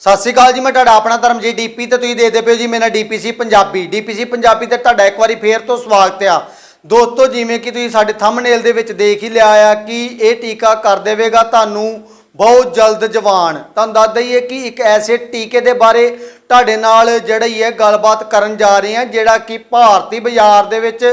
ਸਤਿ ਸ਼੍ਰੀ ਅਕਾਲ ਜੀ, ਮੈਂ ਤੁਹਾਡਾ ਆਪਣਾ ਧਰਮਜੀਤ ਡੀਪੀ ਤੇ ਤੁਸੀਂ ਦੇਖਦੇ ਪਿਓ ਜੀ, ਮੇਰਾ ਡੀਪੀਸੀ ਪੰਜਾਬੀ। ਡੀਪੀਸੀ ਪੰਜਾਬੀ ਤੇ ਤੁਹਾਡਾ ਇੱਕ ਵਾਰੀ ਫੇਰ ਤੋਂ ਸਵਾਗਤ ਆ। ਦੋਸਤੋ, ਜਿਵੇਂ ਕਿ ਤੁਸੀਂ ਸਾਡੇ ਥੰਬਨੇਲ ਦੇ ਵਿੱਚ ਦੇਖ ਹੀ ਲਿਆ ਆ ਕਿ ਇਹ ਟੀਕਾ ਕਰ ਦੇਵੇਗਾ ਤੁਹਾਨੂੰ ਬਹੁਤ ਜਲਦ ਜਵਾਨ। ਤੁਹਾਨੂੰ ਦੱਸ ਦਈਏ ਕਿ ਇੱਕ ਐਸੇ ਟੀਕੇ ਦੇ ਬਾਰੇ ਤੁਹਾਡੇ ਨਾਲ ਜਿਹੜੀ ਹੈ ਗੱਲਬਾਤ ਕਰਨ ਜਾ ਰਹੇ ਹਾਂ ਜਿਹੜਾ ਕਿ ਭਾਰਤੀ ਬਾਜ਼ਾਰ ਦੇ ਵਿੱਚ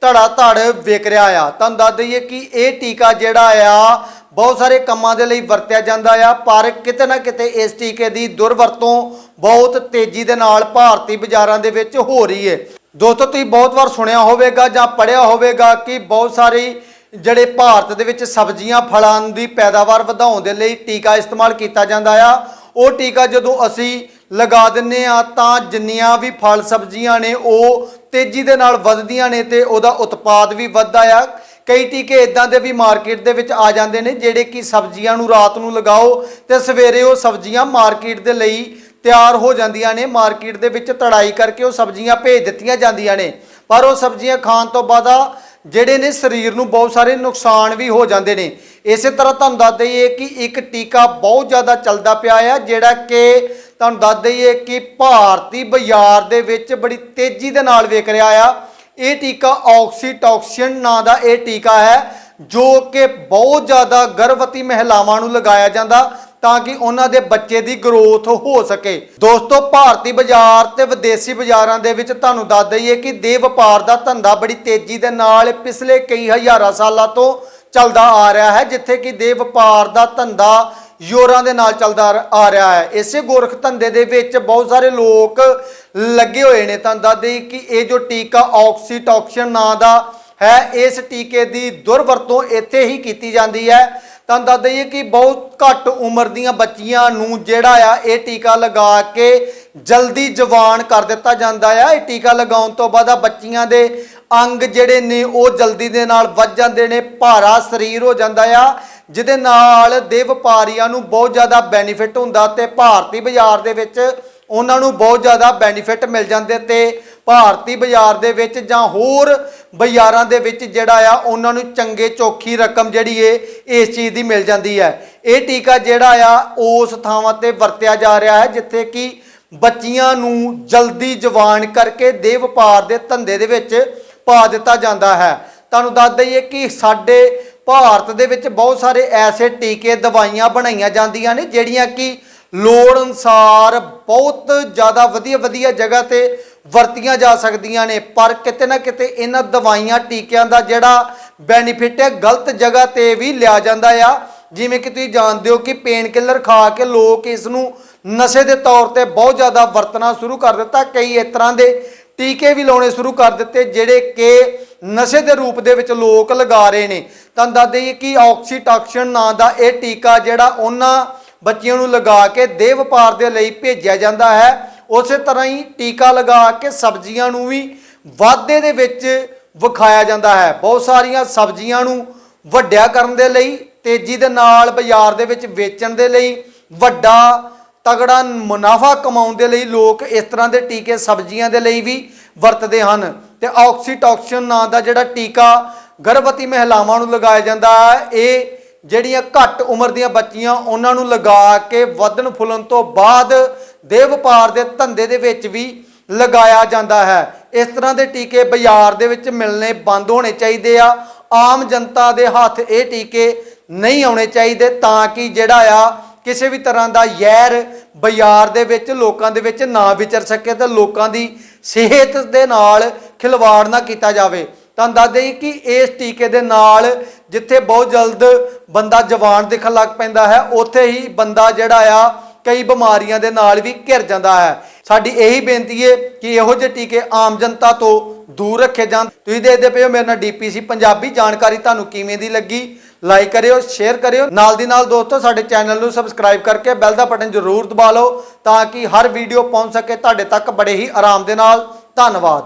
ਧੜਾ ਧੜ ਵਿਕ ਰਿਹਾ ਆ। ਤੁਹਾਨੂੰ ਦੱਸ ਦਈਏ ਕਿ ਇਹ ਟੀਕਾ ਜਿਹੜਾ ਆ ਬਹੁਤ ਸਾਰੇ ਕੰਮਾਂ ਦੇ ਲਈ ਵਰਤਿਆ ਜਾਂਦਾ ਆ, ਪਰ ਕਿਤੇ ਨਾ ਕਿਤੇ ਇਸ ਟੀਕੇ ਦੀ ਦੁਰਵਰਤੋਂ ਬਹੁਤ ਤੇਜ਼ੀ ਦੇ ਨਾਲ ਭਾਰਤੀ ਬਾਜ਼ਾਰਾਂ ਦੇ ਵਿੱਚ ਹੋ ਰਹੀ ਹੈ ਦੋਸਤੋ, ਤੁਸੀਂ ਬਹੁਤ ਵਾਰ ਸੁਣਿਆ ਹੋਵੇਗਾ ਜਾਂ ਪੜ੍ਹਿਆ ਹੋਵੇਗਾ ਕਿ ਬਹੁਤ ਸਾਰੀ ਜਿਹੜੇ ਭਾਰਤ ਦੇ ਵਿੱਚ ਸਬਜ਼ੀਆਂ, ਫਲਾਂ ਦੀ ਪੈਦਾਵਾਰ ਵਧਾਉਣ ਦੇ ਲਈ ਟੀਕਾ ਇਸਤੇਮਾਲ ਕੀਤਾ ਜਾਂਦਾ ਆ। ਉਹ ਟੀਕਾ ਜਦੋਂ ਅਸੀਂ ਲਗਾ ਦਿੰਨੇ ਆ, ਤਾਂ ਜਿੰਨੀਆਂ ਵੀ ਫਲ ਸਬਜ਼ੀਆਂ ਨੇ, ਉਹ ਤੇਜ਼ੀ ਦੇ ਨਾਲ ਵੱਧਦੀਆਂ ਨੇ ਤੇ ਉਹਦਾ ਉਤਪਾਦ ਵੀ ਵੱਧਦਾ ਆ। ਕਈ ਟੀਕੇ ਇਦਾਂ ਦੇ ਵੀ ਮਾਰਕੀਟ ਦੇ ਵਿੱਚ ਆ ਜਾਂਦੇ ਨੇ ਜਿਹੜੇ ਕਿ ਸਬਜ਼ੀਆਂ ਨੂੰ ਰਾਤ ਨੂੰ ਲਗਾਓ ਤੇ ਸਵੇਰੇ ਉਹ ਸਬਜ਼ੀਆਂ ਮਾਰਕੀਟ ਦੇ ਲਈ ਤਿਆਰ ਹੋ ਜਾਂਦੀਆਂ ਨੇ। ਮਾਰਕੀਟ ਦੇ ਵਿੱਚ ਤੜਾਈ ਕਰਕੇ ਉਹ ਸਬਜ਼ੀਆਂ ਭੇਜ ਦਿੱਤੀਆਂ ਜਾਂਦੀਆਂ ਨੇ। ਪਰ ਉਹ ਸਬਜ਼ੀਆਂ ਖਾਣ ਤੋਂ ਬਾਅਦ ਜਿਹੜੇ ਨੇ ਸਰੀਰ ਨੂੰ ਬਹੁਤ ਸਾਰੇ ਨੁਕਸਾਨ ਵੀ ਹੋ ਜਾਂਦੇ ਨੇ। ਇਸੇ ਤਰ੍ਹਾਂ ਤੁਹਾਨੂੰ ਦੱਸ ਦਈਏ ਕਿ ਇੱਕ ਟੀਕਾ ਬਹੁਤ ਜ਼ਿਆਦਾ ਚੱਲਦਾ ਪਿਆ ਆ, ਜਿਹੜਾ ਕਿ ਤੁਹਾਨੂੰ ਦੱਸ ਦਈਏ ਕਿ ਭਾਰਤੀ ਬਾਜ਼ਾਰ ਦੇ ਵਿੱਚ ਬੜੀ ਤੇਜ਼ੀ ਦੇ ਨਾਲ ਵਿਕ ਰਿਹਾ ਆ। ਇਹ ਟੀਕਾ ਆਕਸੀਟੌਕਸਿਨ ਨਾਂ ਦਾ ਇਹ ਟੀਕਾ ਹੈ, ਜੋ ਕਿ ਬਹੁਤ ਜ਼ਿਆਦਾ ਗਰਭਵਤੀ ਮਹਿਲਾਵਾਂ ਨੂੰ ਲਗਾਇਆ ਜਾਂਦਾ ਤਾਂ ਕਿ ਉਹਨਾਂ ਦੇ ਬੱਚੇ ਦੀ ਗਰੋਥ ਹੋ ਸਕੇ। ਦੋਸਤੋ, ਭਾਰਤੀ ਬਾਜ਼ਾਰ ਤੇ ਵਿਦੇਸ਼ੀ ਬਾਜ਼ਾਰਾਂ ਦੇ ਵਿੱਚ ਤੁਹਾਨੂੰ ਦੱਸ ਦਈਏ ਕਿ ਦੇ ਵਪਾਰ ਦਾ ਧੰਦਾ ਬੜੀ ਤੇਜ਼ੀ ਦੇ ਨਾਲ ਪਿਛਲੇ ਕਈ ਹਜ਼ਾਰਾਂ ਸਾਲਾਂ ਤੋਂ ਚੱਲਦਾ ਆ ਰਿਹਾ ਹੈ, ਜਿੱਥੇ ਕਿ ਦੇ ਵਪਾਰ ਦਾ ਧੰਦਾ ਯੋਰਾਂ ਦੇ ਨਾਲ ਚੱਲਦਾ ਆ ਰਿਹਾ ਹੈ। ਇਸੇ ਗੋਰਖ ਧੰਦੇ ਦੇ ਵਿੱਚ ਬਹੁਤ ਸਾਰੇ ਲੋਕ ਲੱਗੇ ਹੋਏ ਨੇ। ਤਾਂ ਦੱਸਦੇ ਕਿ ਇਹ ਜੋ ਟੀਕਾ ਆਕਸੀਟੌਕਸਿਨ ਨਾਂ ਦਾ ਹੈ, ਇਸ ਟੀਕੇ ਦੀ ਦੁਰਵਰਤੋਂ ਇੱਥੇ ਹੀ ਕੀਤੀ ਜਾਂਦੀ ਹੈ। ਤਾਂ ਦੱਸ ਦਈਏ ਕਿ ਬਹੁਤ ਘੱਟ ਉਮਰ ਦੀਆਂ ਬੱਚੀਆਂ ਨੂੰ ਜਿਹੜਾ ਆ, ਇਹ ਟੀਕਾ ਲਗਾ ਕੇ ਜਲਦੀ ਜਵਾਨ ਕਰ ਦਿੱਤਾ ਜਾਂਦਾ ਆ। ਇਹ ਟੀਕਾ ਲਗਾਉਣ ਤੋਂ ਬਾਅਦ ਆ ਬੱਚੀਆਂ ਦੇ ਅੰਗ ਜਿਹੜੇ ਨੇ, ਉਹ ਜਲਦੀ ਦੇ ਨਾਲ ਵੱਧ ਜਾਂਦੇ ਨੇ, ਭਾਰਾ ਸਰੀਰ ਹੋ ਜਾਂਦਾ ਆ। ਜਿਹਦੇ ਨਾਲ ਦੇ ਵਪਾਰੀਆਂ ਨੂੰ ਬਹੁਤ ਜ਼ਿਆਦਾ ਬੈਨੀਫਿਟ ਹੁੰਦਾ ਤੇ ਭਾਰਤੀ ਬਾਜ਼ਾਰ ਦੇ ਵਿੱਚ ਉਹਨਾਂ ਨੂੰ ਬਹੁਤ ਜ਼ਿਆਦਾ ਬੈਨੀਫਿਟ ਮਿਲ ਜਾਂਦੇ ਤੇ ਭਾਰਤੀ ਬਾਜ਼ਾਰ ਦੇ ਵਿੱਚ ਜਾਂ ਹੋਰ ਬਾਜ਼ਾਰਾਂ ਦੇ ਵਿੱਚ ਜਿਹੜਾ ਆ, ਉਹਨਾਂ ਨੂੰ ਚੰਗੇ ਚੋਖੀ ਰਕਮ ਜਿਹੜੀ ਏ, ਇਸ ਚੀਜ਼ ਦੀ ਮਿਲ ਜਾਂਦੀ ਹੈ। ਇਹ ਟੀਕਾ ਜਿਹੜਾ ਆ, ਉਸ ਥਾਵਾਂ ਤੇ ਵਰਤਿਆ ਜਾ ਰਿਹਾ ਹੈ, ਜਿੱਥੇ ਕਿ ਬੱਚੀਆਂ ਨੂੰ ਜਲਦੀ ਜਵਾਨ ਕਰਕੇ ਦੇ ਵਪਾਰ ਦੇ ਧੰਦੇ ਦੇ ਵਿੱਚ ਪਾ ਦਿੱਤਾ ਜਾਂਦਾ ਹੈ। ਤੁਹਾਨੂੰ ਦੱਸ ਦਈਏ ਕਿ ਸਾਡੇ ਭਾਰਤ ਦੇ ਵਿੱਚ ਬਹੁਤ ਸਾਰੇ ਐਸੇ ਟੀਕੇ, ਦਵਾਈਆਂ ਬਣਾਈਆਂ ਜਾਂਦੀਆਂ ਨੇ, ਜਿਹੜੀਆਂ ਕਿ ਲੋੜ ਅਨਸਾਰ ਬਹੁਤ ਜ਼ਿਆਦਾ ਵਧੀਆ ਵਧੀਆ ਜਗ੍ਹਾ ਤੇ ਵਰਤੀਆਂ ਜਾ ਸਕਦੀਆਂ ਨੇ। ਪਰ ਕਿਤੇ ਨਾ ਕਿਤੇ ਇਹਨਾਂ ਦਵਾਈਆਂ, ਟੀਕਿਆਂ ਦਾ ਜਿਹੜਾ ਬੈਨੀਫਿਟ ਹੈ, ਗਲਤ ਜਗ੍ਹਾ ਤੇ ਵੀ ਲਿਆ ਜਾਂਦਾ ਆ। ਜਿਵੇਂ ਕਿ ਤੁਸੀਂ ਜਾਣਦੇ ਹੋ ਕਿ ਪੇਨ ਕਿਲਰ ਖਾ ਕੇ ਲੋਕ ਇਸ ਨੂੰ ਨਸ਼ੇ ਦੇ ਤੌਰ ਤੇ ਬਹੁਤ ਜ਼ਿਆਦਾ ਵਰਤਣਾ ਸ਼ੁਰੂ ਕਰ ਦਿੱਤਾ। ਕਈ ਇਸ ਤਰ੍ਹਾਂ ਦੇ ਟੀਕੇ ਵੀ ਲਾਉਣੇ ਸ਼ੁਰੂ ਕਰ ਦਿੱਤੇ, ਜਿਹੜੇ ਕਿ ਨਸ਼ੇ ਦੇ ਰੂਪ ਦੇ ਵਿੱਚ ਲੋਕ ਲਗਾ ਰਹੇ ਨੇ। ਤਾਂ ਦੱਸ ਦਈਏ ਕਿ ਆਕਸੀਟੌਕਸਿਨ ਨਾਂ ਦਾ ਇਹ ਟੀਕਾ ਜਿਹੜਾ ਉਹਨਾਂ ਬੱਚਿਆਂ ਨੂੰ ਲਗਾ ਕੇ ਦੇਹ ਵਪਾਰ ਦੇ ਲਈ ਭੇਜਿਆ ਜਾਂਦਾ ਹੈ। ਉਸੇ ਤਰ੍ਹਾਂ ਹੀ ਟੀਕਾ ਲਗਾ ਕੇ ਸਬਜ਼ੀਆਂ ਨੂੰ ਵੀ ਵਾਧੇ ਦੇ ਵਿੱਚ ਵਿਖਾਇਆ ਜਾਂਦਾ ਹੈ। ਬਹੁਤ ਸਾਰੀਆਂ ਸਬਜ਼ੀਆਂ ਨੂੰ ਵੱਡਿਆ ਕਰਨ ਦੇ ਲਈ, ਤੇਜ਼ੀ ਦੇ ਨਾਲ ਬਾਜ਼ਾਰ ਦੇ ਵਿੱਚ ਵੇਚਣ ਦੇ ਲਈ, ਵੱਡਾ ਤਗੜਾ ਮੁਨਾਫਾ ਕਮਾਉਣ ਦੇ ਲਈ ਲੋਕ ਇਸ ਤਰ੍ਹਾਂ ਦੇ ਟੀਕੇ ਸਬਜ਼ੀਆਂ ਦੇ ਲਈ ਵੀ ਵਰਤਦੇ ਹਨ। ਤੇ ਆਕਸੀਟੌਕਸਿਨ ਨਾਂ ਦਾ ਜਿਹੜਾ ਟੀਕਾ ਗਰਭਵਤੀ ਮਹਿਲਾਵਾਂ ਨੂੰ ਲਗਾਇਆ ਜਾਂਦਾ ਹੈ। ਇਹ ਜਿਹੜੀਆਂ ਘੱਟ ਉਮਰ ਦੀਆਂ ਬੱਚੀਆਂ ਉਹਨਾਂ ਨੂੰ ਲਗਾ ਕੇ ਵਧਣ ਫੁੱਲਣ ਤੋਂ ਬਾਅਦ ਦੇ ਵਪਾਰ ਦੇ ਧੰਦੇ ਦੇ ਵਿੱਚ ਵੀ ਲਗਾਇਆ ਜਾਂਦਾ ਹੈ। ਇਸ ਤਰ੍ਹਾਂ ਦੇ ਟੀਕੇ ਬਾਜ਼ਾਰ ਦੇ ਵਿੱਚ ਮਿਲਣੇ ਬੰਦ ਹੋਣੇ ਚਾਹੀਦੇ ਆ। ਆਮ ਜਨਤਾ ਦੇ ਹੱਥ ਇਹ ਟੀਕੇ ਨਹੀਂ ਆਉਣੇ ਚਾਹੀਦੇ ਤਾਂ ਕਿ ਜਿਹੜਾ ਆ ਕਿਸੇ ਵੀ ਤਰ੍ਹਾਂ ਦਾ ਜ਼ਹਿਰ ਬਾਜ਼ਾਰ ਦੇ ਵਿੱਚ ਲੋਕਾਂ ਦੇ ਵਿੱਚ ਨਾ ਵਿਚਰ ਸਕੇ ਤੇ ਲੋਕਾਂ ਦੀ ਸਿਹਤ ਦੇ ਨਾਲ ਖਿਲਵਾੜ ਨਾ ਕੀਤਾ ਜਾਵੇ। ਤੁਹਾਨੂੰ ਦੱਸ ਦੇਈ ਕਿ ਇਸ ਟੀਕੇ ਦੇ ਨਾਲ ਜਿੱਥੇ ਬਹੁਤ ਜਲਦ ਬੰਦਾ ਜਵਾਨ ਦਿਖਣ ਲੱਗ ਪੈਂਦਾ ਹੈ, ਉੱਥੇ ਹੀ ਬੰਦਾ ਜਿਹੜਾ ਆ, ਕਈ ਬਿਮਾਰੀਆਂ ਦੇ ਨਾਲ ਵੀ ਘਿਰ ਜਾਂਦਾ ਹੈ। ਸਾਡੀ ਇਹੀ ਬੇਨਤੀ ਹੈ ਕਿ ਇਹੋ ਜਿਹੇ ਟੀਕੇ ਆਮ ਜਨਤਾ ਤੋਂ ਦੂਰ ਰੱਖੇ ਜਾਣ। ਤੁਸੀਂ ਦੇਖਦੇ ਪਏ ਹੋ, ਮੇਰੇ ਨਾਲ ਡੀਪੀਸੀ ਪੰਜਾਬੀ ਜਾਣਕਾਰੀ ਤੁਹਾਨੂੰ ਕਿਵੇਂ ਦੀ ਲੱਗੀ। ਲਾਈਕ ਕਰਿਓ, ਸ਼ੇਅਰ ਕਰਿਓ। ਨਾਲ ਦੀ ਨਾਲ ਦੋਸਤੋ, ਸਾਡੇ ਚੈਨਲ ਨੂੰ ਸਬਸਕ੍ਰਾਈਬ ਕਰਕੇ ਬੈਲ ਦਾ ਬਟਨ ਜ਼ਰੂਰ ਦਬਾ ਲਓ ਤਾਂ ਕਿ ਹਰ ਵੀਡੀਓ ਪਹੁੰਚ ਸਕੇ। ਤੁਹਾਡੇ ਤੱਕ ਬੜੇ ਹੀ ਆਰਾਮ ਦੇ ਨਾਲ। ਧੰਨਵਾਦ।